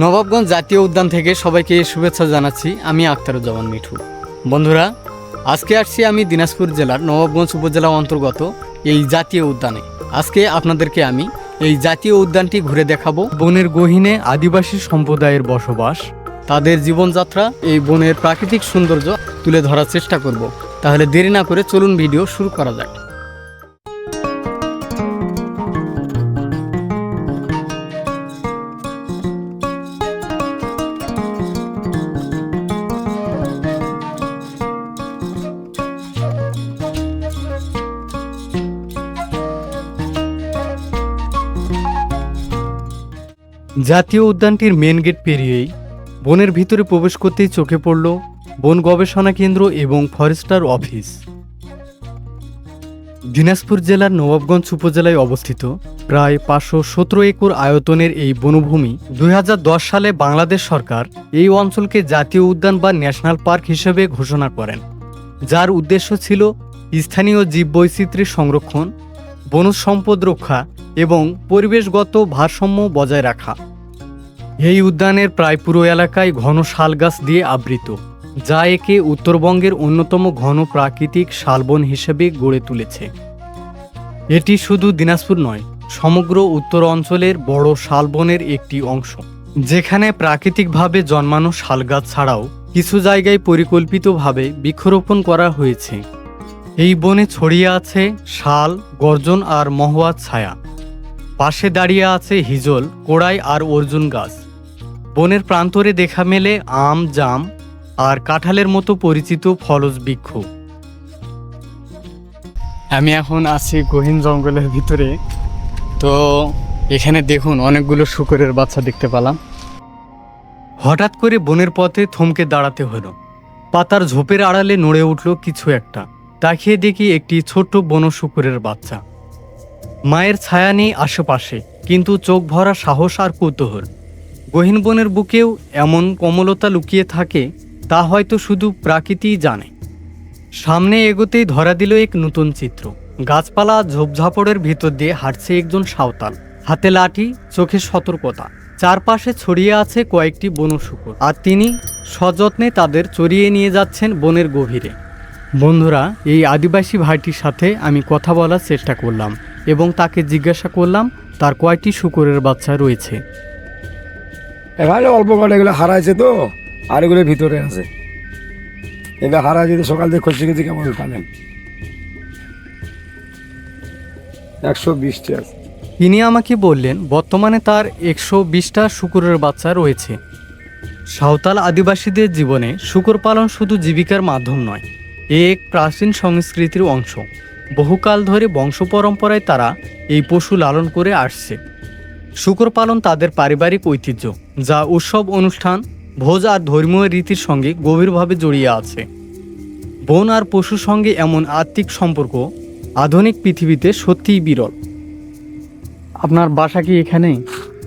নবাবগঞ্জ জাতীয় উদ্যান থেকে সবাইকে শুভেচ্ছা জানাচ্ছি। আমি আখতারুজ্জামান মিঠু। বন্ধুরা, আজকে আসছি আমি দিনাজপুর জেলার নবাবগঞ্জ উপজেলা অন্তর্গত এই জাতীয় উদ্যানে। আজকে আপনাদেরকে আমি এই জাতীয় উদ্যানটি ঘুরে দেখাবো। বনের গহীনে আদিবাসী সম্প্রদায়ের বসবাস, তাদের জীবনযাত্রা, এই বনের প্রাকৃতিক সৌন্দর্য তুলে ধরার চেষ্টা করব। তাহলে দেরি না করে চলুন ভিডিও শুরু করা যাক। জাতীয় উদ্যানটির মেন গেট পেরিয়েই বনের ভিতরে প্রবেশ করতেই চোখে পড়ল বন গবেষণা কেন্দ্র এবং ফরেস্টার অফিস। দিনাজপুর জেলার নবাবগঞ্জ উপজেলায় অবস্থিত প্রায় পাঁচশো সতেরো একর আয়তনের এই বনভূমি দু হাজার দশ সালে বাংলাদেশ সরকার এই অঞ্চলকে জাতীয় উদ্যান বা ন্যাশনাল পার্ক হিসেবে ঘোষণা করেন, যার উদ্দেশ্য ছিল স্থানীয় জীববৈচিত্র্যের সংরক্ষণ, বনজ সম্পদ রক্ষা এবং পরিবেশগত ভারসাম্য বজায় রাখা। এই উদ্যানের প্রায় পুরো এলাকায় ঘন শাল গাছ দিয়ে আবৃত, যা একে উত্তরবঙ্গের অন্যতম ঘন প্রাকৃতিক শালবন হিসেবে গড়ে তুলেছে। এটি শুধু দিনাজপুর নয়, সমগ্র উত্তর অঞ্চলের বড় শালবনের একটি অংশ, যেখানে প্রাকৃতিকভাবে জন্মানো শালগাছ ছাড়াও কিছু জায়গায় পরিকল্পিতভাবে বৃক্ষরোপণ করা হয়েছে। এই বনে ছড়িয়ে আছে শাল, গর্জন আর মহুয়ার ছায়া। পাশে দাঁড়িয়ে আছে হিজল, কোড়াই আর অর্জুন গাছ। বনের প্রান্তরে দেখা মেলে আম জাম আর কাঁঠালের মতো পরিচিত ফলজ বৃক্ষ। আমি এখন আছি গহীন জঙ্গলের ভিতরে। তো এখানে দেখুন অনেকগুলো শুকরের বাচ্চা দেখতে পেলাম। হঠাৎ করে বনের পথে থমকে দাঁড়াতে হলো। পাতার ঝোপের আড়ালে নড়ে উঠল কিছু একটা। তাকিয়ে দেখি একটি ছোট্ট বন শুকুরের বাচ্চা। মায়ের ছায়া নেই আশেপাশে কিন্তু চোখ ভরা সাহস আর কৌতূহল। গহীন বনের বুকেও এমন কমলতা লুকিয়ে থাকে, তা হয়তো শুধু প্রাকৃতিই জানে। সামনে এগোতেই ধরা দিল এক নতুন চিত্র। গাছপালা ঝোপঝাপড়ের ভিতর দিয়ে হাঁটছে একজন সাঁওতাল। হাতে লাঠি, চোখে সতর্কতা। চারপাশে ছড়িয়ে আছে কয়েকটি বনশুকর আর তিনি সযত্নে তাদের চড়িয়ে নিয়ে যাচ্ছেন বনের গভীরে। বন্ধুরা, এই আদিবাসী ভাইটির সাথে আমি কথা বলার চেষ্টা করলাম এবং তাকে জিজ্ঞাসা করলাম, তার কয়টি শুকরের বাচ্চা রয়েছে? এখানে অল্প কটা এগুলো হারাইছে তো, আর এগুলো ভিতরে আছে। এটা হারাই যদি সকাল থেকে খসে গেছে কেমন পালেন একশো বিশটি আছে। তিনি আমাকে বললেন, বর্তমানে তার একশো বিশটা শুকুরের বাচ্চা রয়েছে। সাঁওতাল আদিবাসীদের জীবনে শুকর পালন শুধু জীবিকার মাধ্যম নয়, এ এক প্রাচীন সংস্কৃতির অংশ। বহুকাল ধরে বংশ পরম্পরায় তারা এই পশু লালন করে আসছে। শুকর পালন তাদের পারিবারিক ঐতিহ্য যা উৎসব অনুষ্ঠান ভোজ আর ধর্মীয় রীতির সঙ্গে গভীরভাবে জড়িয়ে আছে। বন আর পশুর সঙ্গে এমন আত্মিক সম্পর্ক আধুনিক পৃথিবীতে সত্যিই বিরল। আপনার বাসা কি এখানেই?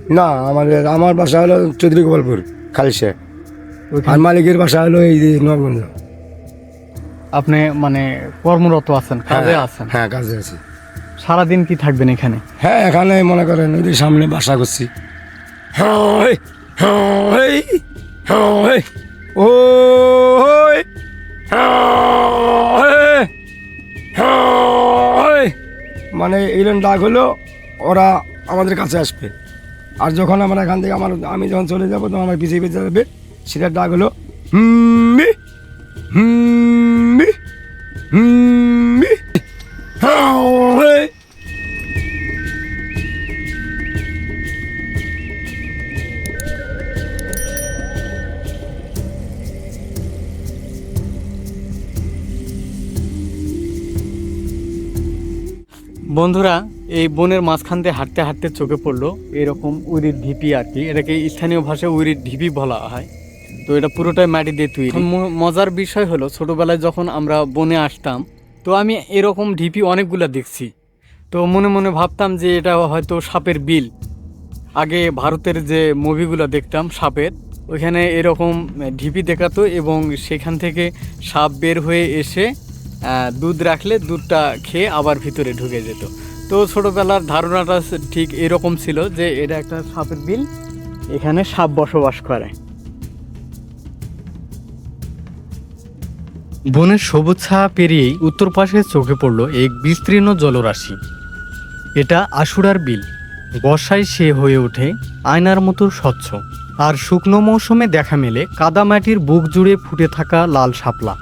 না আমাদের আমার বাসা হলো চৌধুরী গোপালপুর খালিশে আর মালিকের বাসা হলো এই যে আপনি মানে কর্মরত আছেন কাজে আছেন? হ্যাঁ কাজে আছি। সারাদিন কি থাকবেন এখানে? হ্যাঁ এখানে মনে করেন ওই সামনে বাসা করছি। হ্যাঁ হ্যাঁ হ্যাঁ ও মানে এইরকম ডাক হলো, ওরা আমাদের কাছে আসবে। আর যখন আমরা এখান থেকে আমার, আমি যখন চলে যাব, তখন আমার পিছিয়ে পিছিয়ে যাবে। সেটার ডাক হলো, হুম্মি হুম্মি হুম্মি হ্যাঁ। বন্ধুরা, এই বনের মাঝখান দিয়ে হাঁটতে হাঁটতে চোখে পড়ল এরকম উইরির ঢিপি আর কি। এটাকে স্থানীয় ভাষায় উইরির ঢিপি বলা হয়। তো এটা পুরোটাই মাটি দিয়ে তৈরি। মজার বিষয় হলো, ছোটোবেলায় যখন আমরা বনে আসতাম, তো আমি এরকম ঢিপি অনেকগুলো দেখছি। তো মনে মনে ভাবতাম যে এটা হয়তো সাপের বিল। আগে ভারতের যে মুভিগুলো দেখতাম সাপের, ওইখানে এরকম ঢিপি দেখাতো এবং সেখান থেকে সাপ বের হয়ে এসে দুধ রাখলে দুধটা খেয়ে আবার ভিতরে ঢুকে যেত। তো ছোটোবেলার ধারণাটা ঠিক এরকম ছিল যে এটা একটা সাপের বিল, এখানে সাপ বসবাস করে। বনের সবুজ ছায়া পেরিয়েই উত্তর পাশে চোখে পড়ল এক বিস্তীর্ণ জলরাশি। এটা আশুরার বিল। বর্ষায় সে হয়ে ওঠে আয়নার মতো স্বচ্ছ। আর শুকনো মৌসুমে দেখা মেলে কাদামাটির বুক জুড়ে ফুটে থাকা লাল শাপলা।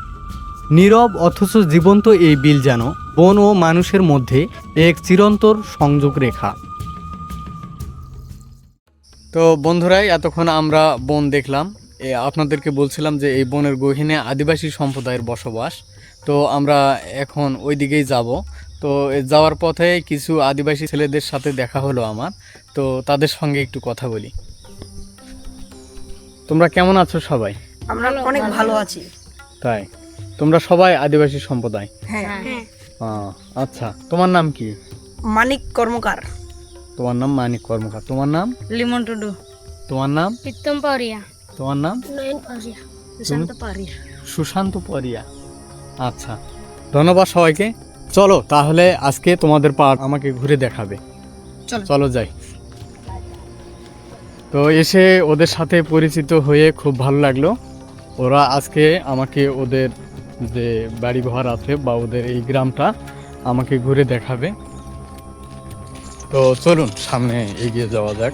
নীরব অথচ জীবন্ত এই বিল যেন বন ও মানুষের মধ্যে এক চিরন্তর সংযোগ রেখা। তো বন্ধুরাই এতক্ষণ আমরা বন দেখলাম। আপনাদেরকে বলছিলাম যে এই বনের গহীনে আদিবাসী সম্প্রদায়ের বসবাস। তো আমরা এখন ওই দিকেই যাব। তো যাওয়ার পথে কিছু আদিবাসী ছেলেদের সাথে দেখা হলো আমার। তো তাদের সঙ্গে একটু কথা বলি। তোমরা কেমন আছো সবাই? আমরা অনেক ভালো আছি। তাই? তোমরা সবাই আদিবাসী সম্প্রদায়? হ্যাঁ। আচ্ছা তোমার নাম কি? মানিক কর্মকার। তোমার নাম মানিক কর্মকার। তোমার নাম? লিমন টুডু। তোমার নাম? প্রীতম পাউরিয়া তোমার নাম? নয়ন পাউরিয়া সুশান্ত পারিয়া সুশান্ত পরিয়া আচ্ছা ধন্যবাদ সবাইকে। চলো তাহলে আজকে তোমাদের পার্ট আমাকে ঘুরে দেখাবে। চলো। চলো যাই। তো এসে ওদের সাথে পরিচিত হয়ে খুব ভালো লাগল। ওরা আজকে আমাকে ওদের যে বাড়ি ঘর আছে বা ওদের এই গ্রামটা আমাকে ঘুরে দেখাবে। তো চলুন, সামনে এগিয়ে যাওয়া যাক।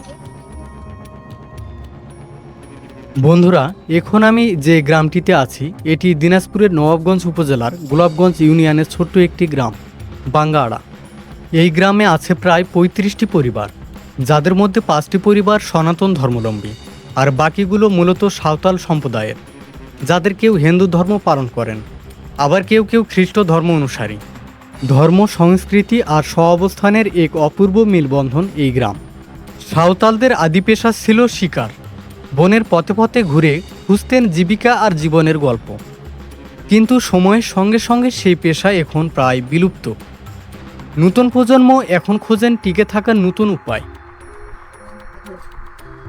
বন্ধুরা, এখন আমি যে গ্রামটিতে আছি, এটি দিনাজপুরের নবাবগঞ্জ উপজেলার গোলাপগঞ্জ ইউনিয়নের ছোট্ট একটি গ্রাম, বাঙ্গাড়া। এই গ্রামে আছে প্রায় পঁয়ত্রিশটি পরিবার, যাদের মধ্যে পাঁচটি পরিবার সনাতন ধর্মলম্বী আর বাকিগুলো মূলত সাঁওতাল সম্প্রদায়ের, যাদের কেউ হিন্দু ধর্ম পালন করেন। আবার কেউ কেউ খ্রিস্ট ধর্ম অনুসারী। ধর্ম, সংস্কৃতি আর স্ব অবস্থানের এক অপূর্ব মিলবন্ধন এই গ্রাম। সাঁওতালদের আদি পেশা ছিল শিকার। বনের পথে পথে ঘুরে খুঁজতেন জীবিকা আর জীবনের গল্প। কিন্তু সময়ের সঙ্গে সঙ্গে সেই পেশা এখন প্রায় বিলুপ্ত। নতুন প্রজন্ম এখন খোঁজেন টিকে থাকার নতুন উপায়।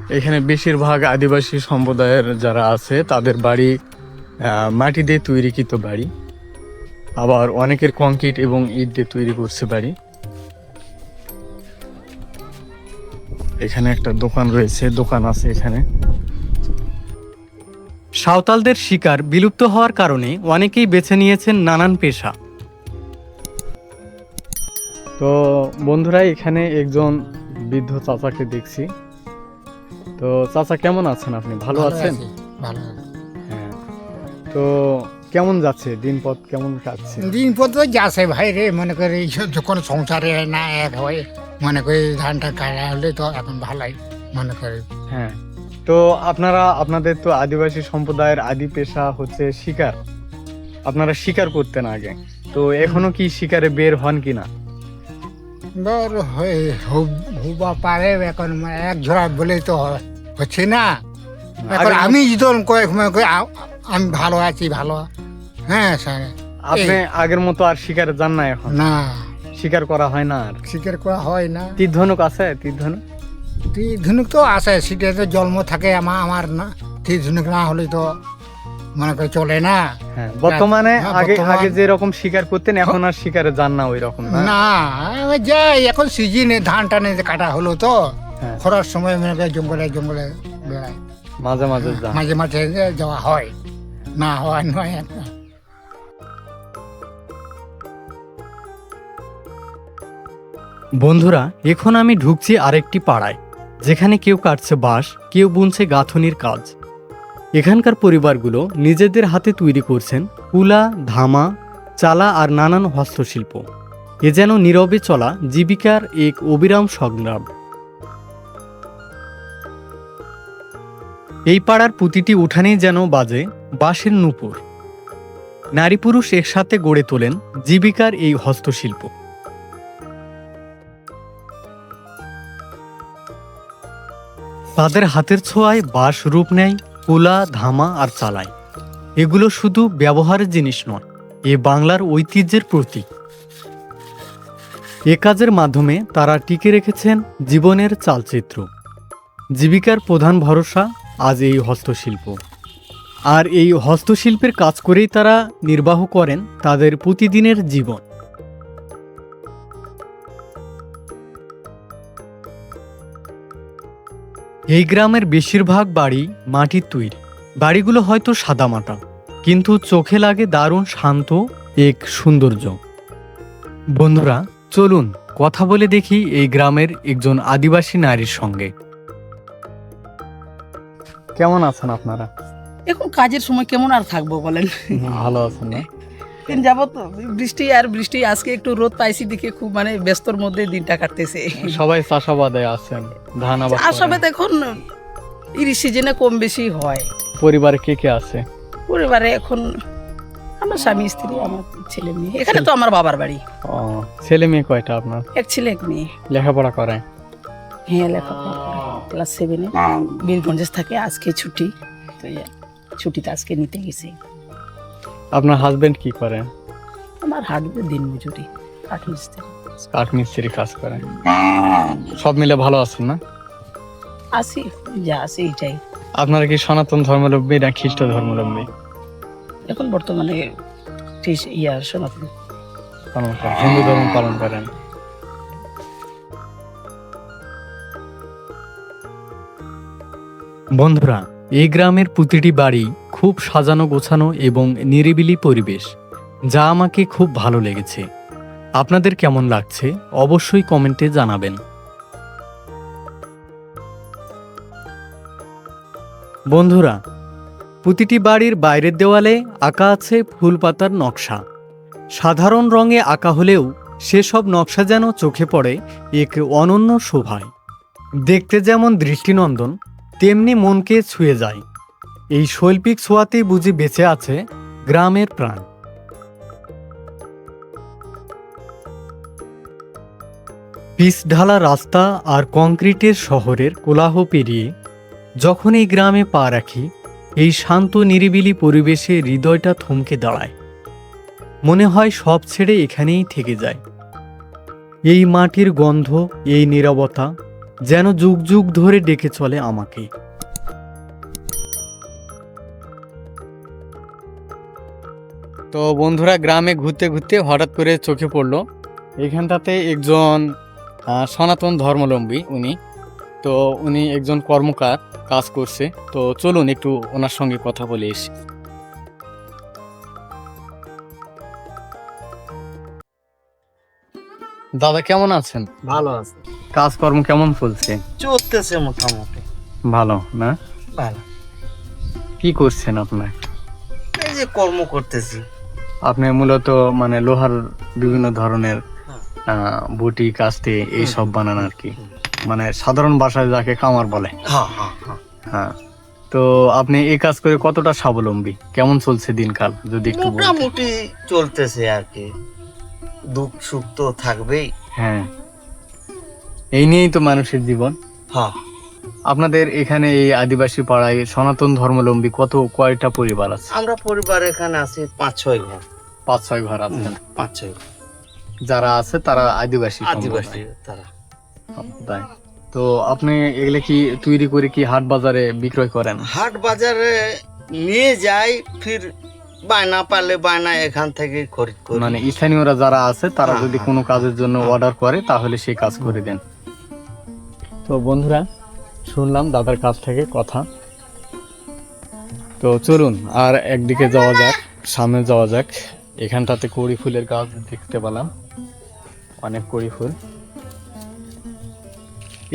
এখানে বেশিরভাগ আদিবাসী সম্প্রদায়ের যারা আছে, তাদের বাড়ি মাটি দিয়ে তৈরিকৃত বাড়ি আবার অনেকের কংক্রিট এবং ইট দিয়ে তৈরি করছে বাড়ি। এখানে একটা দোকান রয়েছে দোকান আছে এখানে। সাঁওতালদের শিকার বিলুপ্ত হওয়ার কারণে অনেকেই বেছে নিয়েছেন নানান পেশা। তো বন্ধুরা এখানে একজন বৃদ্ধ চাচাকে দেখছি। তো চাচা কেমন আছেন আপনি? ভালো আছেন? ভালো তো কেমন যাচ্ছে? দিনপথ কেমন কাটছে? দিন পর তো যাচ্ছে ভাই রে মনে করি এইসব যখন সংসারে না এক হয় মনে করি ধানটা কাটা হলে তো এখন ভালোই মনে করি। হ্যাঁ। তো আপনারা আপনাদের তো আদিবাসী সম্প্রদায়ের আদি পেশা হচ্ছে শিকার। আপনারা শিকার করতেন আগে। তো এখনও কি শিকারে বের হন কিনা? বর হয়ে হব- হবা পারে এখন মানে এক ঝোড়া বলে তো হচ্ছে না। এখন আমি যখন কয়েক মনে করি আ- আমি ভালো আছি ভালো। হ্যাঁ স্যার। আপনি আগের মতো আর শিকারে যান না এখন? না। শিকার করা হয় না আর? স্বীকার করা হয় না। তীর ধনুক আছে? তীর ধনুক তুই ধনুক তো আছে সেটা তো জন্ম থাকে আমার আমার না তুই ধনুক না হলে তো মনে করে চলে না। হ্যাঁ বর্তমানে হ্যাঁ, আগে আগে যে রকম শিকার করতেন এখন আর শিকারে যান না ওই রকম না যাই এখন সিজনে ধান টানে কাটা হলো তো হ্যাঁ। খরার সময় মনে করে জঙ্গলে জঙ্গলে বেড়ায়। মাঝে মাঝে মাঝে মাঝে যাওয়া হয়। না হয় নয় না। বন্ধুরা, এখন আমি ঢুকছি আরেকটি পাড়ায়, যেখানে কেউ কাটছে বাঁশ, কেউ বুনছে গাঁথনির কাজ। এখানকার পরিবারগুলো নিজেদের হাতে তৈরি করছেন কুলা ধামা, চালা আর নানান হস্তশিল্প। এ যেন নীরবে চলা জীবিকার এক অবিরাম সংগ্রাম। এই পাড়ার প্রতিটি উঠানেই যেন বাজে বাঁশের নূপুর। নারী পুরুষ একসাথে গড়ে তোলেন জীবিকার এই হস্তশিল্প। তাদের হাতের ছোঁয়ায় বাঁশ রূপ নেয়, কুলা, ধামা আর চালায়। এগুলো শুধু ব্যবহারের জিনিস নয়, এ বাংলার ঐতিহ্যের প্রতীক। এ কাজের মাধ্যমে তারা টিকে রেখেছেন জীবনের চালচিত্র। জীবিকার প্রধান ভরসা আজ এই হস্তশিল্প। আর এই হস্তশিল্পের কাজ করেই তারা নির্বাহ করেন তাদের প্রতিদিনের জীবন। এই গ্রামের বেশিরভাগ বাড়ি মাটির তৈরি। বাড়িগুলো হয়তো সাদামাটা, কিন্তু চোখে লাগে দারুণ শান্ত এক সৌন্দর্য। বন্ধুরা, চলুন কথা বলে দেখি এই গ্রামের একজন আদিবাসী নারীর সঙ্গে। কেমন আছেন আপনারা? এখন কাজের সময় কেমন আর থাকব বলেন? ভালো আছেন না? দিন যাবত বৃষ্টি আর বৃষ্টি আজকে একটু রোদ পাইছি দেখে খুব মানে ব্যস্তর মধ্যে দিনটা কাটতেছে। সবাই চাষাবাদে আছেন ধান আবাদ। তো এখন ইরি সিজনে কম বেশি হয়। পরিবারে কে কে আছে? পরিবারে এখন আমার স্বামী স্ত্রী আমার ছেলে মেয়ে। এখানে তো আমার বাবার বাড়ি। ও, ছেলে মেয়ে কয়টা আপনার? এক ছেলে এক মেয়ে। লেখাপড়া করে হ্যাঁ লেখাপড়া ক্লাস সেভেনে বীরগঞ্জে থাকে আজকে ছুটি। তো এই ছুটিতে আজকে নিতে গেছি। আপনার হাজবেন্ড কি করেন? আমার হাটবে দিন মজুরি কাঠ মিস্ত্রি। কাঠ মিস্ত্রি কাজ করে সব মিলে ভালো আছেন না? আসি যা আছে এইটাই। আপনারা কি সনাতন ধর্মাবলম্বী না খ্রিস্ট ধর্মাবলম্বী? এখন বর্তমানে ঠিক ইয়া সনাতন। হিন্দু ধর্ম পালন করেন। বন্ধুরা, এই গ্রামের প্রতিটি বাড়ি খুব সাজানো গোছানো এবং নিরিবিলি পরিবেশ, যা আমাকে খুব ভালো লেগেছে। আপনাদের কেমন লাগছে অবশ্যই কমেন্টে জানাবেন। বন্ধুরা, প্রতিটি বাড়ির বাইরের দেওয়ালে আঁকা আছে ফুল পাতার নকশা। সাধারণ রঙে আঁকা হলেও সেসব নকশা যেন চোখে পড়ে এক অনন্য শোভায়। দেখতে যেমন দৃষ্টিনন্দন তেমনি মনকে ছুঁয়ে যায়। এই শৈল্পিক ছোঁয়াতেই বুঝি বেঁচে আছে গ্রামের প্রাণ। পিচ ঢালা রাস্তা আর কংক্রিটের শহরের কোলাহ পেরিয়ে যখন এই গ্রামে পা রাখি, এই শান্ত নিরিবিলি পরিবেশে হৃদয়টা থমকে দাঁড়ায়। মনে হয় সব ছেড়ে এখানেই থেকে যায়। এই মাটির গন্ধ, এই নীরবতা যেন যুগ যুগ ধরে ডেকে চলে আমাকে। তো বন্ধুরা গ্রামে ঘুরতে ঘুরতে হঠাৎ করে চোখে পড়ল। এখানটাতে একজন সনাতন ধর্মলম্বী উনি। তো উনি একজন কর্মকার কাজ করছে। তো চলুন একটু ওনার সঙ্গে কথা বলে এসি। দাদা কেমন আছেন? ভালো আছে। কাজকর্ম কেমন চলছে? চলতেছে মোটামুটি। ভালো না? ভালো। কি করছেন আপনার? এই যে কর্ম করতেছি। আপনি মূলত মানে লোহার বিভিন্ন ধরনের আহ, বুটি কাস্তে এই সব বানান আর কি। মানে সাধারণ ভাষায় যাকে কামার বলে। হ্যাঁ হ্যাঁ হ্যাঁ। হ্যাঁ। তো আপনি এই কাজ করে কতটা স্বাবলম্বী? কেমন চলছে দিনকাল? যদি একটু মোটামুটি চলতেছে আর কি। দুঃখ সুখ তো থাকবেই। হ্যাঁ। এই নিয়েই তো মানুষের জীবন। হ্যাঁ আপনাদের এখানে এই আদিবাসী পাড়ায় সনাতন ধর্মলম্বী কত কয়টা পরিবার আছে? আমরা পরিবার এখানে আছি পাঁচ ছয় ঘর। পাঁচ ছয় ঘর আছে। পাঁচ ছয় ঘর। যারা আছে তারা আদিবাসী আদিবাসী তারা। তাই। তো আপনি এগুলো কি তৈরি করে কি হাট বাজারে বিক্রয় করেন? হাট বাজারে নিয়ে যাই ফির বায়না পালে বায়না এখান থেকে খরিদ করি। মানে স্থানীয়রা যারা আছে তারা হ্যাঁ, যদি হ্যাঁ। কোনো কাজের জন্য অর্ডার করে তাহলে সেই কাজ করে দেন। তো বন্ধুরা, শুনলাম দাদার কাছ থেকে কথা। তো চলুন, আর একদিকে যাওয়া যাক, সামনে যাওয়া যাক। এখানটাতে কড়ি ফুলের গাছ দেখতে পেলাম। অনেক কড়ি ফুল।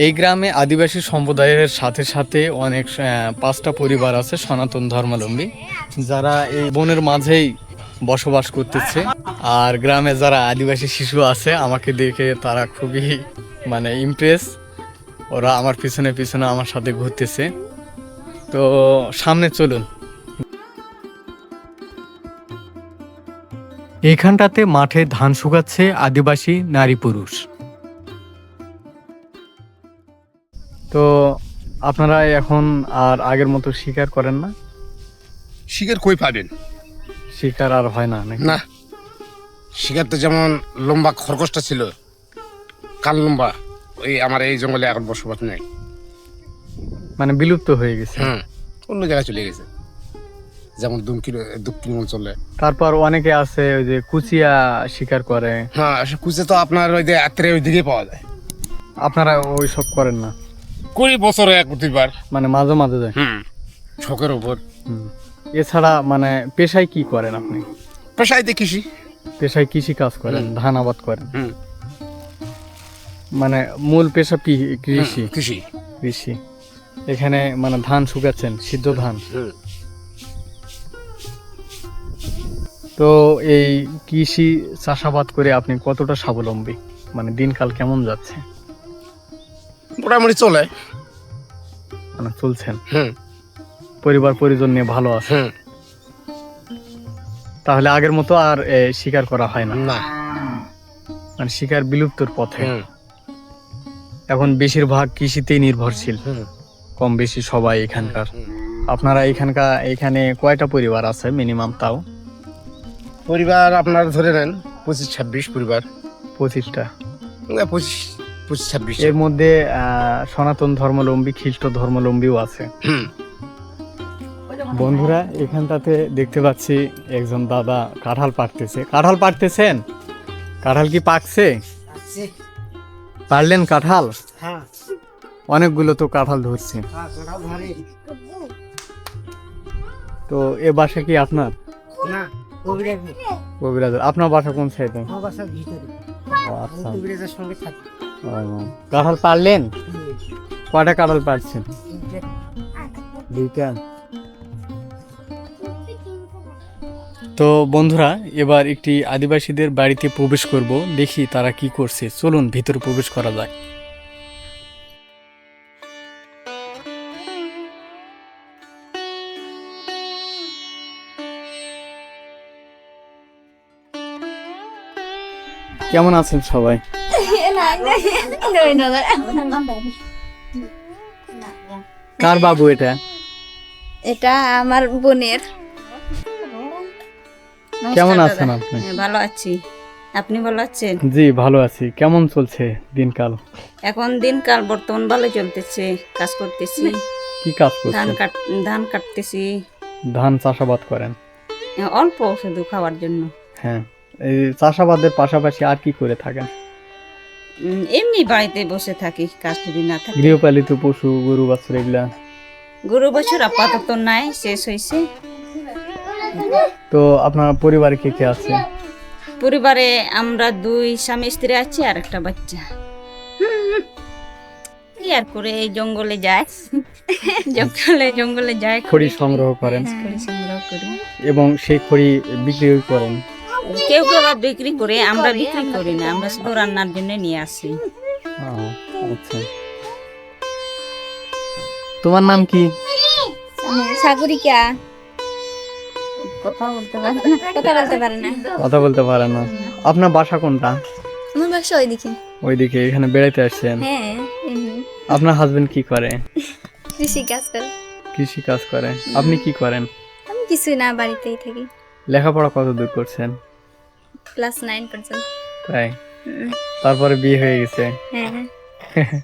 এই গ্রামে আদিবাসী সম্প্রদায়ের সাথে সাথে অনেক পাঁচটা পরিবার আছে, সনাতন ধর্মাবলম্বী। যারা এই বনের মাঝেই বসবাস করতেছে। আর গ্রামে যারা আদিবাসী শিশু আছে, আমাকে দেখে তারা খুবই মানে ইমপ্রেস ওরা আমার পিছনে পিছনে আমার সাথে ঘুরতেছে। তো সামনে চলুন। এইখানটাতে মাঠে ধান শুকাচ্ছে আদিবাসী নারী পুরুষ। তো আপনারা এখন আর আগের মতো শিকার করেন না? শিকার কই পাবেন? শিকার আর হয় না না। শিকার তো যেমন লম্বা খরগোশটা ছিল কাল লম্বা। ওই আমার এই জঙ্গলে এখন বসবাস নেই। মানে বিলুপ্ত হয়ে গেছে। হুম অন্য জায়গায় চলে গেছে। যেমন দক্ষিণ দক্ষিণ অঞ্চলে তারপর অনেকে আছে ওই যে কুচিয়া শিকার করে। হ্যাঁ খুঁজে তো আপনার ওই যে আত্রে ওই দিকে পাওয়া যায়। আপনারা ওই সব করেন না। কুড়ি বছরে এক প্রতিবার। মানে মাঝে মাঝে যায়। হুম শখের উপর। এছাড়া মানে পেশায় কি করেন আপনি? পেশায় দেখিসি পেশায় কৃষি কাজ করেন ধান আবাদ করেন। হুম। মানে মূল পেশা কি- কৃষি? কৃষি। কৃষি। এখানে মানে ধান শুকাচ্ছেন সিদ্ধ ধান। তো এই কৃষি চাষাবাদ করে আপনি কতটা স্বাবলম্বী? মানে দিনকাল কেমন যাচ্ছে? মোটামুটি চলে। মানে চলছেন? পরিবার পরিজন নিয়ে ভালো আছে? তাহলে আগের মতো আর শিকার করা হয় না? না। মানে শিকার বিলুপ্তর পথে। এখন বেশিরভাগ কৃষিতেই নির্ভরশীল। কম বেশি সবাই এখানকার। আপনারা এখানকার এখানে কয়টা পরিবার আছে মিনিমাম তাও? পরিবার আপনার ধরে নেন পঁচিশ ছাব্বিশ পরিবার। পঁচিশটা। পঁচিশ পঁচিশ ছাব্বিশ। এর মধ্যে সনাতন ধর্মলম্বী খ্রিস্ট ধর্মলম্বীও আছে। বন্ধুরা এখানটাতে দেখতে পাচ্ছি একজন দাদা কাঁঠাল পাড়তেছে। কাঁঠাল পাড়তেছেন? কাঁঠাল কি পাকছে। পারলেন কাঁঠাল? অনেকগুলো তো কাঁঠাল ধরছে। তো এ বাসা কি আপনার? কবিরাজ আপনার বাসা কোন সাইডে আচ্ছা। কাঁঠাল পারলেন? কয়টা কাঁঠাল পারছেন? দুইটা। তো বন্ধুরা, এবার একটি আদিবাসীদের বাড়িতে প্রবেশ করব, দেখি তারা কি করছে। চলুন, ভিতরে প্রবেশ করা যায় কেমন আছেন সবাই? কার বাবু এটা? এটা আমার বোনের। কেমন আছেন আপনি? হ্যাঁ, ভালো আছি। আপনি ভালো আছেন? জি ভালো আছি। কেমন চলছে দিনকাল? এখন দিনকাল বর্তমান ভালো চলতেছে কাজ করতেছি। কি কাজ করছেন? ধান কাট ধান কাটতেছি। ধান চাষাবাদ করেন? হ্যাঁ, অল্প শুধু খাওয়ার জন্য। হ্যাঁ এই চাষাবাদের পাশাপাশি আর কি করে থাকেন? এমনি বাড়িতে বসে থাকি কাজ যদি না থাকে। গৃহপালিত পশু গরু বাছুর এগুলা? গরু বছর আপাতত নাই শেষ হয়েছে তো আপনার পরিবারে কে কে আছে? পরিবারে আমরা দুই স্বামী স্ত্রী আছি আর একটা বাচ্চা। কি আর করে এই জঙ্গলে যায়? জঙ্গলে জঙ্গলে যায় খড়ি সংগ্রহ করেন। খড়ি সংগ্রহ করি। এবং সেই খড়ি বিক্রি করেন। কেউ কেউ আবার বিক্রি করে আমরা বিক্রি করি না আমরা শুধু রান্নার জন্য নিয়ে আসি। আচ্ছা। তোমার নাম কি? সাগরিকা। কথা বলতে পারি কথা বলতে পারে না। কথা বলতে পারে না। আপনার বাসা কোনটা? আমার বাসা ওইদিকে। ওইদিকে এখানে বেড়াইতে আসছেন। হ্যাঁ আপনার হাজবেন্ড কি করে? কৃষি কাজ করে। কৃষি কাজ করে। আপনি কি করেন? আমি কিছুই না বাড়িতেই থাকি। লেখাপড়া কত দূর করছেন? ক্লাস নাইন পর্যন্ত। তাই? তারপরে বিয়ে হয়ে গেছে। হ্যাঁ হ্যাঁ।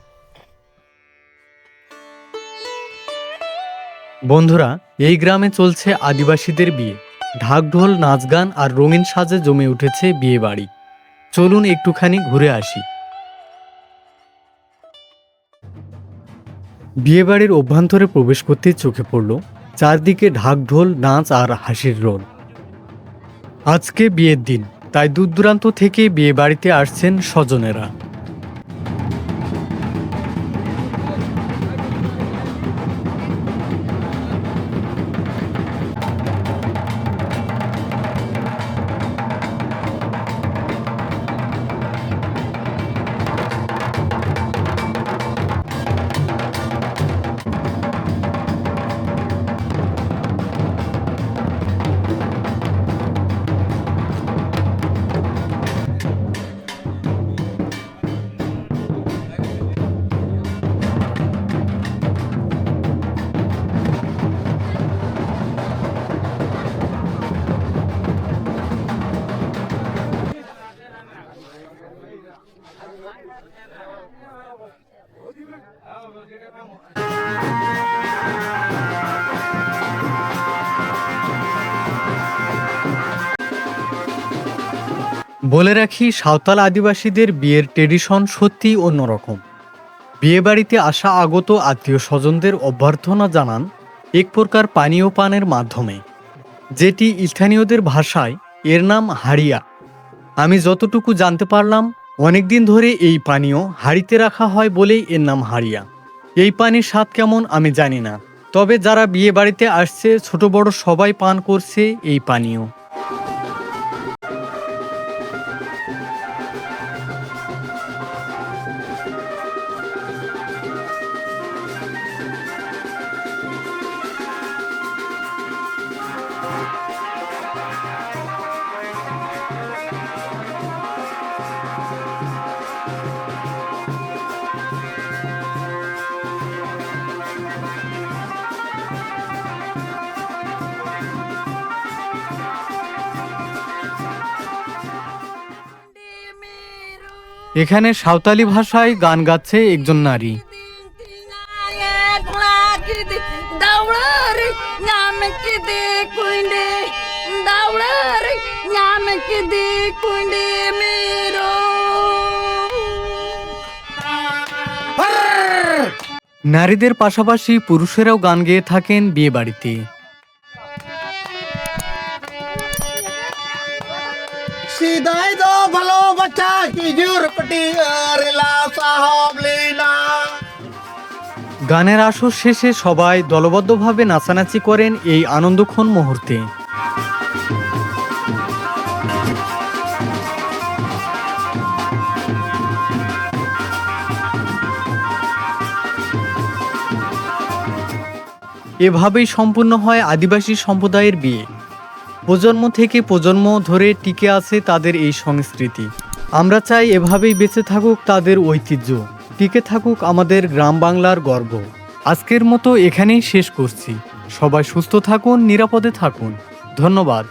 বন্ধুরা এই গ্রামে চলছে আদিবাসীদের বিয়ে। ঢাকঢোল নাচ গান আর রঙিন সাজে জমে উঠেছে বিয়ে বাড়ি চলুন একটুখানি ঘুরে আসি। বিয়ে বাড়ির অভ্যন্তরে প্রবেশ করতেই চোখে পড়ল চারদিকে ঢাকঢোল, নাচ আর হাসির রোল। আজকে বিয়ের দিন, তাই দূর দূরান্ত থেকে বিয়ে বাড়িতে আসছেন স্বজনেরা। বলে রাখি, সাঁওতাল আদিবাসীদের বিয়ের ট্রেডিশন সত্যিই অন্যরকম। বিয়েবাড়িতে আসা আগত আত্মীয় স্বজনদের অভ্যর্থনা জানান এক প্রকার পানীয় পানের মাধ্যমে, যেটি স্থানীয়দের ভাষায় এর নাম হাড়িয়া। আমি যতটুকু জানতে পারলাম, অনেকদিন ধরে এই পানীয় হাড়িতে রাখা হয় বলেই এর নাম হাড়িয়া। এই পানির স্বাদ কেমন আমি জানি না, তবে যারা বিয়ে বাড়িতে আসছে, ছোট বড় সবাই পান করছে এই পানীয়। এখানে সাঁওতালি ভাষায় গান গাচ্ছে একজন নারী। নারীদের পাশাপাশি পুরুষেরাও গান গেয়ে থাকেন বিয়ে বাড়িতে রেলা সাহব লীলা। গানের আসর শেষে সবাই দলবদ্ধভাবে নাচানাচি করেন এই আনন্দক্ষণ মুহূর্তে। এভাবেই সম্পূর্ণ হয় আদিবাসী সম্প্রদায়ের বিয়ে। প্রজন্ম থেকে প্রজন্ম ধরে টিকে আছে তাদের এই সংস্কৃতি। আমরা চাই এভাবেই বেঁচে থাকুক তাদের ঐতিহ্য। টিকে থাকুক আমাদের গ্রাম বাংলার গর্ব। আজকের মতো এখানেই শেষ করছি। সবাই সুস্থ থাকুন, নিরাপদে থাকুন। ধন্যবাদ।